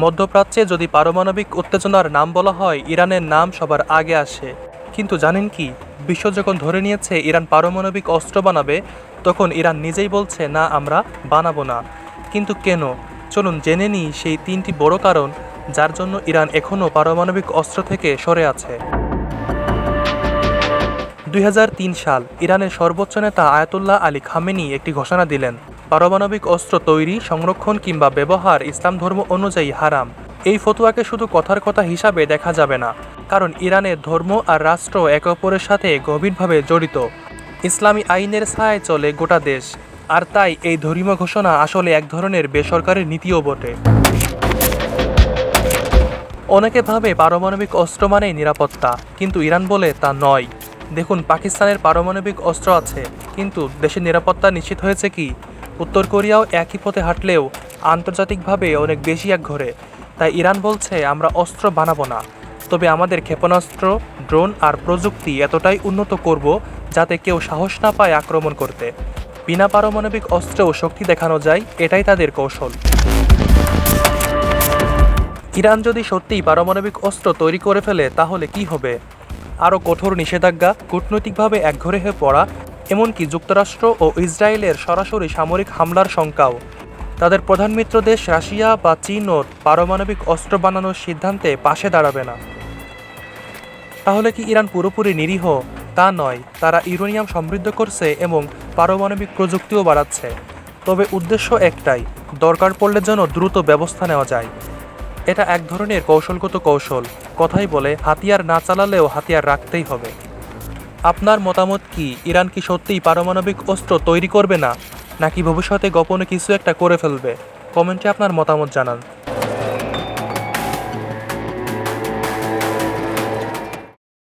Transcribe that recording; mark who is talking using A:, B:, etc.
A: মধ্যপ্রাচ্যে যদি পারমাণবিক উত্তেজনার নাম বলা হয়, ইরানের নাম সবার আগে আসে। কিন্তু জানেন কি? বিশ্ব যখন ধরে নিয়েছে ইরান পারমাণবিক অস্ত্র বানাবে, তখন ইরান নিজেই বলছে, না, আমরা বানাবো না। কিন্তু কেন? চলুন জেনে নিই সেই তিনটি বড় কারণ যার জন্য ইরান এখনও পারমাণবিক অস্ত্র থেকে সরে আছে। দুই হাজার তিন সাল, ইরানের সর্বোচ্চ নেতা আয়াতুল্লাহ আলী খামেনি একটি ঘোষণা দিলেন। পারমাণবিক অস্ত্র তৈরি, সংরক্ষণ কিংবা ব্যবহার ইসলাম ধর্ম অনুযায়ী হারাম। এই ফতুয়াকে শুধু কথার কথা হিসাবে দেখা যাবে না, কারণ ইরানের ধর্ম আর রাষ্ট্র একে অপরের সাথে গভীরভাবে জড়িত। ইসলামী আইনের ছায়ায় চলে গোটা দেশ, আর তাই এই ধর্মীয় ঘোষণা আসলে এক ধরনের বেসরকারি নীতিও বটে। অনেকে ভাবে পারমাণবিক অস্ত্র মানেই নিরাপত্তা, কিন্তু ইরান বলে তা নয়। দেখুন, পাকিস্তানের পারমাণবিক অস্ত্র আছে, কিন্তু দেশের নিরাপত্তা নিশ্চিত হয়েছে কি? উত্তর কোরিয়াও একই পথে হাঁটলেও আন্তর্জাতিকভাবে অনেক বেশি এক ঘরে। তাই ইরান বলছে, আমরা অস্ত্র বানাবো না। তবে আমাদের ক্ষেপণাস্ত্র, ড্রোন আর প্রযুক্তি এতটাই উন্নত করব যাতে কেউ সাহস না পায় আক্রমণ করতে। বিনা পারমাণবিক অস্ত্রেও শক্তি দেখানো যায়, এটাই তাদের কৌশল। ইরান যদি সত্যিই পারমাণবিক অস্ত্র তৈরি করে ফেলে, তাহলে কি হবে? আরও কঠোর নিষেধাজ্ঞা, কূটনৈতিকভাবে একঘরে হয়ে পড়া এমনকি যুক্তরাষ্ট্র ও ইসরায়েলের সরাসরি সামরিক হামলার শঙ্কাও। তাদের প্রধান মিত্র দেশ রাশিয়া বা চীনও পারমাণবিক অস্ত্র বানানোর সিদ্ধান্তে পাশে দাঁড়াবে না। তাহলে কি ইরান পুরোপুরি নিরীহ? তা নয়, তারা ইউরেনিয়াম সমৃদ্ধ করছে এবং পারমাণবিক প্রযুক্তিও বাড়াচ্ছে। তবে উদ্দেশ্য একটাই, দরকার পড়লে যেন দ্রুত ব্যবস্থা নেওয়া যায়। এটা এক ধরনের কৌশলগত কৌশল, কথাই বলে হাতিয়ার না চালালেও হাতিয়ার রাখতেই হবে। আপনার মতামত কি? ইরান কি সত্যিই পারমাণবিক অস্ত্র তৈরি করবে না? নাকি ভবিষ্যতে গোপনে কিছু একটা করে ফেলবে? কমেন্টে আপনার মতামত জানান।